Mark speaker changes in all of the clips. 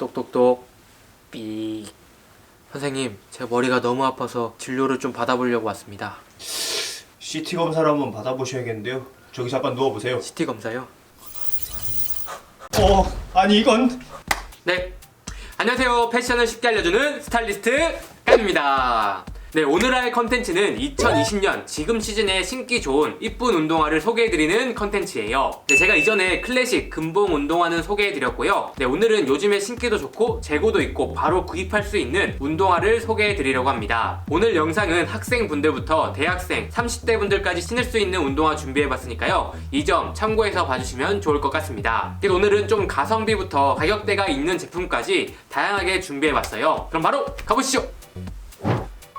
Speaker 1: 똑똑똑. 삐. 선생님 제 머리가 너무 아파서 진료를 좀 받아보려고 왔습니다.
Speaker 2: CT 검사를 한번 받아보셔야겠는데요. 저기 잠깐 누워보세요.
Speaker 1: CT 검사요?
Speaker 2: 어, 아니 이건?
Speaker 1: 네. 안녕하세요. 패션을 쉽게 알려주는 스타일리스트 깜입니다 네 오늘 할 컨텐츠는 2020년 지금 시즌에 신기 좋은 이쁜 운동화를 소개해드리는 컨텐츠예요. 네 제가 이전에 클래식 금봉 운동화는 소개해드렸고요. 네 오늘은 요즘에 신기도 좋고 재고도 있고 바로 구입할 수 있는 운동화를 소개해드리려고 합니다. 오늘 영상은 학생분들부터 대학생 30대 분들까지 신을 수 있는 운동화 준비해봤으니까요. 이 점 참고해서 봐주시면 좋을 것 같습니다. 그래서 오늘은 좀 가성비부터 가격대가 있는 제품까지 다양하게 준비해봤어요. 그럼 바로 가보시죠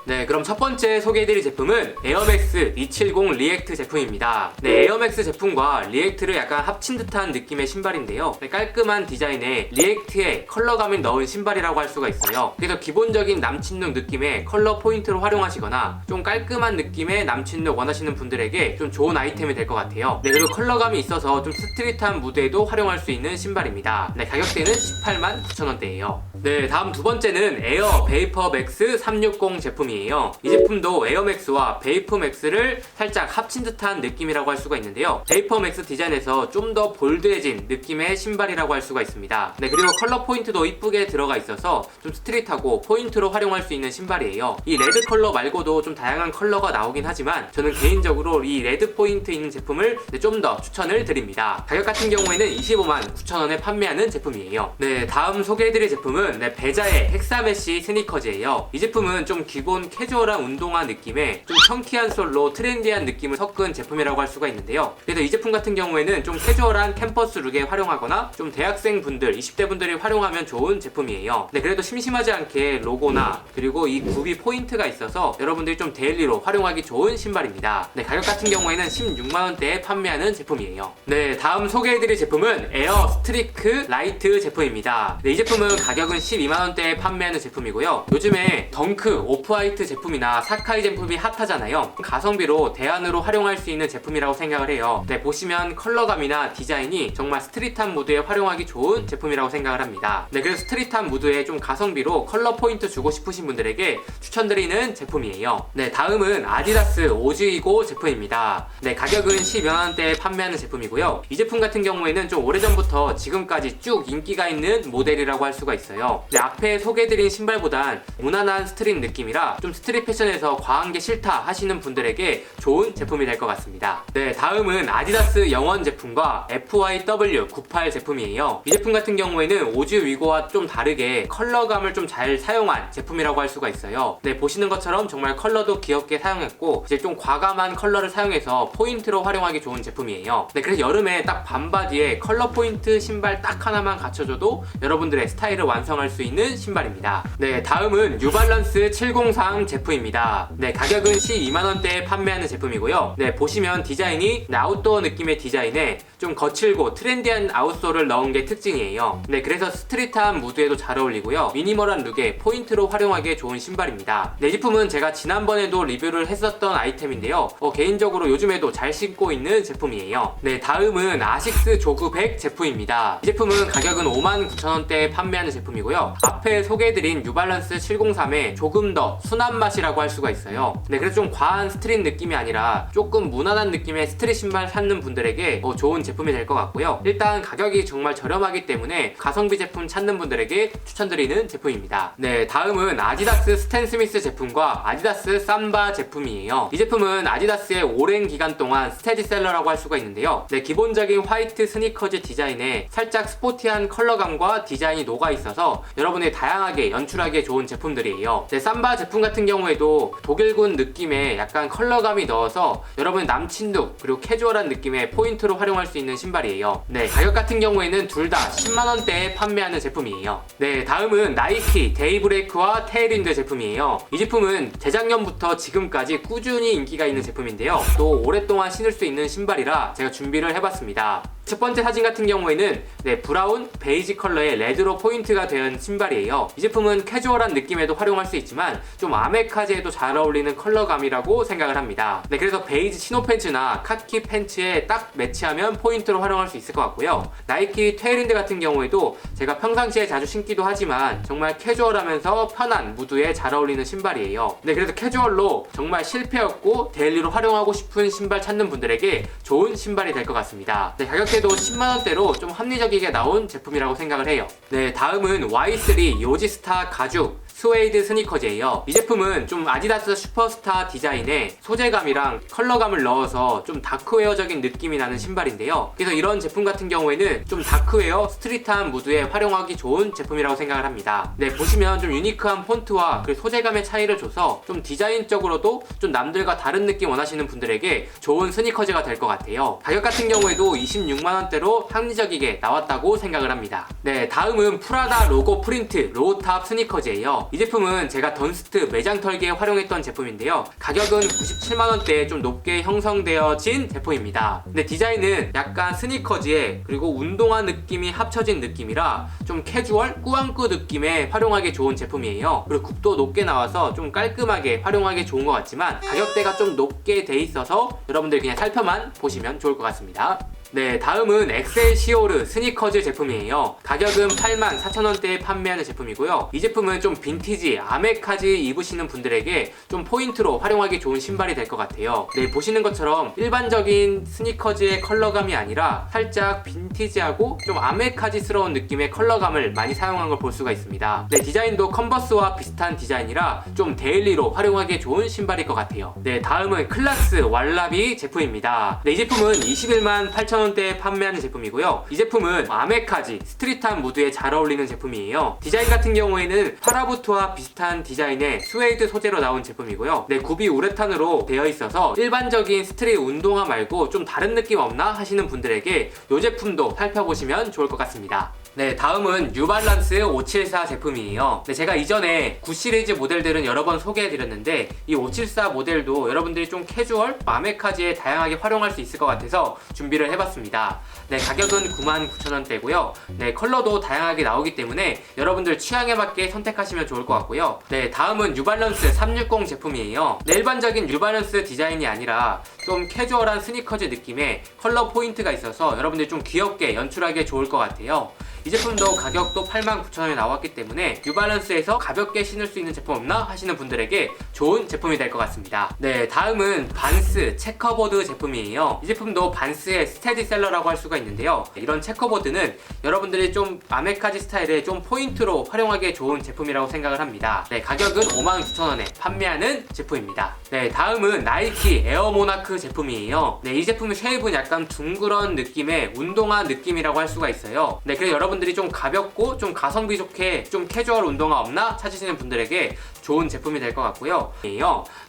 Speaker 1: 네, 그럼 첫 번째 소개해드릴 제품은 에어맥스 270 리액트 제품입니다. 네, 에어맥스 제품과 리액트를 약간 합친 듯한 느낌의 신발인데요. 네, 깔끔한 디자인에 리액트에 컬러감을 넣은 신발이라고 할 수가 있어요. 그래서 기본적인 남친룩 느낌의 컬러 포인트로 활용하시거나 좀 깔끔한 느낌의 남친룩 원하시는 분들에게 좀 좋은 아이템이 될 것 같아요. 네, 그리고 컬러감이 있어서 좀 스트릿한 무대에도 활용할 수 있는 신발입니다. 네, 가격대는 18만 9천원대예요. 네, 다음 두 번째는 에어 베이퍼 맥스 360 제품 이에요. 이 제품도 에어맥스와 베이퍼 맥스를 살짝 합친 듯한 느낌이라고 할 수가 있는데요. 베이퍼 맥스 디자인에서 좀 더 볼드해진 느낌의 신발이라고 할 수가 있습니다. 네, 그리고 컬러 포인트도 이쁘게 들어가 있어서 좀 스트릿하고 포인트로 활용할 수 있는 신발이에요. 이 레드 컬러 말고도 좀 다양한 컬러가 나오긴 하지만 저는 개인적으로 이 레드 포인트 있는 제품을 네, 좀더 추천을 드립니다. 가격 같은 경우에는 25만 9천원에 판매하는 제품이에요. 네, 다음 소개해드릴 제품은 네, 베자의 헥사메시 스니커즈예요. 이 제품은 좀 기본 캐주얼한 운동화 느낌의 좀 청키한 솔로 트렌디한 느낌을 섞은 제품이라고 할 수가 있는데요. 그래서 이 제품 같은 경우에는 좀 캐주얼한 캠퍼스 룩에 활용하거나 좀 대학생 분들, 20대 분들이 활용하면 좋은 제품이에요. 네, 그래도 심심하지 않게 로고나 그리고 이 굽이 포인트가 있어서 여러분들이 좀 데일리로 활용하기 좋은 신발입니다. 네, 가격 같은 경우에는 16만원대에 판매하는 제품이에요. 네, 다음 소개해드릴 제품은 에어 스트리크 라이트 제품입니다. 네, 이 제품은 가격은 12만원대에 판매하는 제품이고요. 요즘에 덩크, 오프화이트 제품이나 사카이 제품이 핫하잖아요. 가성비로 대안으로 활용할 수 있는 제품이라고 생각을 해요. 네, 보시면 컬러감이나 디자인이 정말 스트릿한 무드에 활용하기 좋은 제품이라고 생각을 합니다. 네, 그래서 스트릿한 무드에 좀 가성비로 컬러 포인트 주고 싶으신 분들에게 추천드리는 제품이에요. 네, 다음은 아디다스 오즈이고 제품입니다. 네, 가격은 12만원대에 판매하는 제품이고요. 이 제품 같은 경우에는 좀 오래전부터 지금까지 쭉 인기가 있는 모델이라고 할 수가 있어요. 네, 앞에 소개해드린 신발보단 무난한 스트릿 느낌이라 좀 스트릿 패션에서 과한 게 싫다 하시는 분들에게 좋은 제품이 될 것 같습니다. 네, 다음은 아디다스 영원 제품과 FYW98 제품이에요. 이 제품 같은 경우에는 오즈 위고와 좀 다르게 컬러감을 좀 잘 사용한 제품이라고 할 수가 있어요. 네, 보시는 것처럼 정말 컬러도 귀엽게 사용했고 이제 좀 과감한 컬러를 사용해서 포인트로 활용하기 좋은 제품이에요. 네, 그래서 여름에 딱 반바디에 컬러 포인트 신발 딱 하나만 갖춰줘도 여러분들의 스타일을 완성할 수 있는 신발입니다. 네, 다음은 뉴발란스 703 제품입니다. 네, 가격은 12만원대에 판매하는 제품이고요. 네, 보시면 디자인이 네, 아웃도어 느낌의 디자인에 좀 거칠고 트렌디한 아웃솔을 넣은 게 특징이에요. 네, 그래서 스트릿한 무드에도 잘 어울리고요. 미니멀한 룩에 포인트로 활용하기에 좋은 신발입니다. 네, 이 제품은 제가 지난번에도 리뷰를 했었던 아이템인데요. 어, 개인적으로 요즘에도 잘 신고 있는 제품이에요. 네, 다음은 아식스 조그 100 제품입니다. 이 제품은 가격은 59,000원대에 판매하는 제품이고요. 앞에 소개해드린 뉴발란스 703의 조금 더 순한 맛이라고 할 수가 있어요. 네, 그래서 좀 과한 스트릿 느낌이 아니라 조금 무난한 느낌의 스트릿 신발 찾는 분들에게 어, 좋은 제품이 될 것 같고요. 일단 가격이 정말 저렴하기 때문에 가성비 제품 찾는 분들에게 추천드리는 제품입니다. 네, 다음은 아디다스 스탠 스미스 제품과 아디다스 삼바 제품이에요. 이 제품은 아디다스의 오랜 기간 동안 스테디셀러라고 할 수가 있는데요. 네, 기본적인 화이트 스니커즈 디자인에 살짝 스포티한 컬러감과 디자인이 녹아 있어서 여러분의 다양하게 연출하기에 좋은 제품들이에요. 네, 삼바 제품 같은 경우에도 독일군 느낌의 약간 컬러감이 넣어서 여러분의 남친룩 그리고 캐주얼한 느낌의 포인트로 활용할 수 있는 신발이에요. 네, 가격 같은 경우에는 둘 다 10만원대에 판매하는 제품이에요. 네, 다음은 나이키 데이브레이크와 테일윈드 제품이에요. 이 제품은 재작년부터 지금까지 꾸준히 인기가 있는 제품인데요. 또 오랫동안 신을 수 있는 신발이라 제가 준비를 해봤습니다. 첫 번째 사진 같은 경우에는 네, 브라운 베이지 컬러의 레드로 포인트가 된 신발이에요. 이 제품은 캐주얼한 느낌에도 활용할 수 있지만 좀 아메카지에도 잘 어울리는 컬러감이라고 생각을 합니다. 네, 그래서 베이지 치노 팬츠나 카키 팬츠에 딱 매치하면 포인트로 활용할 수 있을 것 같고요. 나이키 테일인드 같은 경우에도 제가 평상시에 자주 신기도 하지만 정말 캐주얼하면서 편한 무드에 잘 어울리는 신발이에요. 네, 그래서 캐주얼로 정말 실패였고 데일리로 활용하고 싶은 신발 찾는 분들에게 좋은 신발이 될 것 같습니다. 네, 가격 대도 10만원대로 좀 합리적이게 나온 제품이라고 생각을 해요. 네, 다음은 Y3 요지스타 가죽 스웨이드 스니커즈예요. 이 제품은 좀 아디다스 슈퍼스타 디자인에 소재감이랑 컬러감을 넣어서 좀 다크웨어적인 느낌이 나는 신발인데요. 그래서 이런 제품 같은 경우에는 좀 다크웨어, 스트릿한 무드에 활용하기 좋은 제품이라고 생각을 합니다. 네, 보시면 좀 유니크한 폰트와 그 소재감의 차이를 줘서 좀 디자인적으로도 좀 남들과 다른 느낌 원하시는 분들에게 좋은 스니커즈가 될 것 같아요. 가격 같은 경우에도 26만원대로 합리적이게 나왔다고 생각을 합니다. 네, 다음은 프라다 로고 프린트 로우탑 스니커즈예요. 이 제품은 제가 던스트 매장 털기에 활용했던 제품인데요. 가격은 97만원대에 좀 높게 형성되어진 제품입니다. 근데 디자인은 약간 스니커즈에 그리고 운동화 느낌이 합쳐진 느낌이라 좀 캐주얼 꾸안꾸 느낌에 활용하기 좋은 제품이에요. 그리고 굽도 높게 나와서 좀 깔끔하게 활용하기 좋은 것 같지만 가격대가 좀 높게 돼 있어서 여러분들 그냥 살펴만 보시면 좋을 것 같습니다. 네, 다음은 엑셀 시오르 스니커즈 제품이에요. 가격은 84,000원대에 판매하는 제품이고요. 이 제품은 좀 빈티지, 아메카지 입으시는 분들에게 좀 포인트로 활용하기 좋은 신발이 될 것 같아요. 네, 보시는 것처럼 일반적인 스니커즈의 컬러감이 아니라 살짝 빈티지하고 좀 아메카지스러운 느낌의 컬러감을 많이 사용한 걸 볼 수가 있습니다. 네, 디자인도 컨버스와 비슷한 디자인이라 좀 데일리로 활용하기 좋은 신발일 것 같아요. 네, 다음은 클라스 왈라비 제품입니다. 네, 이 제품은 21만 8천원대에 판매하는 제품이고요. 이 제품은 아메카지, 스트릿한 무드에 잘 어울리는 제품이에요. 디자인 같은 경우에는 파라부트와 비슷한 디자인의 스웨이드 소재로 나온 제품이고요. 네, 굽이 우레탄으로 되어 있어서 일반적인 스트릿 운동화 말고 좀 다른 느낌 없나 하시는 분들에게 이 제품도 살펴보시면 좋을 것 같습니다. 네, 다음은 뉴발란스 574 제품이에요. 네, 제가 이전에 9 시리즈 모델들은 여러 번 소개해드렸는데 이 574 모델도 여러분들이 좀 캐주얼, 마메카지에 다양하게 활용할 수 있을 것 같아서 준비를 해봤습니다. 네, 가격은 99,000원대고요. 네, 컬러도 다양하게 나오기 때문에 여러분들 취향에 맞게 선택하시면 좋을 것 같고요. 네, 다음은 뉴발란스 360 제품이에요. 네, 일반적인 뉴발란스 디자인이 아니라 좀 캐주얼한 스니커즈 느낌의 컬러 포인트가 있어서 여러분들 좀 귀엽게 연출하기에 좋을 것 같아요. 이 제품도 가격도 89,000원에 나왔기 때문에 뉴발란스에서 가볍게 신을 수 있는 제품 없나 하시는 분들에게 좋은 제품이 될 것 같습니다. 네, 다음은 반스 체커보드 제품이에요. 이 제품도 반스의 스테디셀러라고 할 수가 있는데요. 이런 체커보드는 여러분들이 좀 아메카지 스타일의 좀 포인트로 활용하기에 좋은 제품이라고 생각을 합니다. 네, 가격은 59,000원에 판매하는 제품입니다. 네, 다음은 나이키 에어모나크 제품이에요. 네, 이 제품의 쉐입은 약간 둥그런 느낌의 운동화 느낌이라고 할 수가 있어요. 네, 그래서 여러분 들이 좀 가볍고 좀 가성비 좋게 좀 캐주얼 운동화 없나 찾으시는 분들에게 좋은 제품이 될 것 같고요.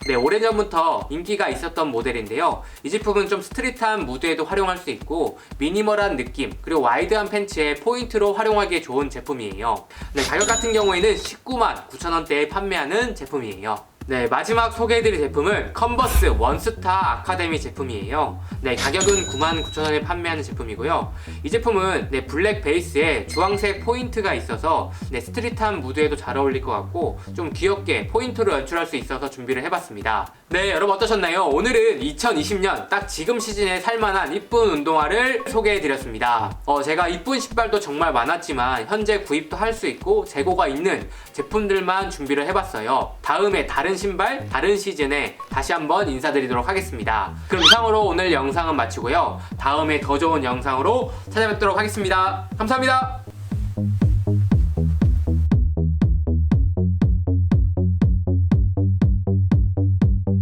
Speaker 1: 네, 오래전부터 인기가 있었던 모델인데요. 이 제품은 좀 스트릿한 무드에도 활용할 수 있고 미니멀한 느낌 그리고 와이드한 팬츠에 포인트로 활용하기에 좋은 제품이에요. 네, 가격 같은 경우에는 19만 9천 원대에 판매하는 제품이에요. 네, 마지막 소개해드릴 제품은 컨버스 원스타 아카데미 제품이에요. 네, 가격은 99,000원에 판매하는 제품이고요. 이 제품은 네, 블랙 베이스에 주황색 포인트가 있어서 네, 스트릿한 무드에도 잘 어울릴 것 같고 좀 귀엽게 포인트로 연출할 수 있어서 준비를 해봤습니다. 네, 여러분 어떠셨나요? 오늘은 2020년 딱 지금 시즌에 살만한 이쁜 운동화를 소개해드렸습니다. 어, 제가 이쁜 신발도 정말 많았지만 현재 구입도 할 수 있고 재고가 있는 제품들만 준비를 해봤어요. 다음에 다른 신발, 다른 시즌에 다시 한번 인사드리도록 하겠습니다. 그럼 이상으로 오늘 영상은 마치고요. 다음에 더 좋은 영상으로 찾아뵙도록 하겠습니다. 감사합니다.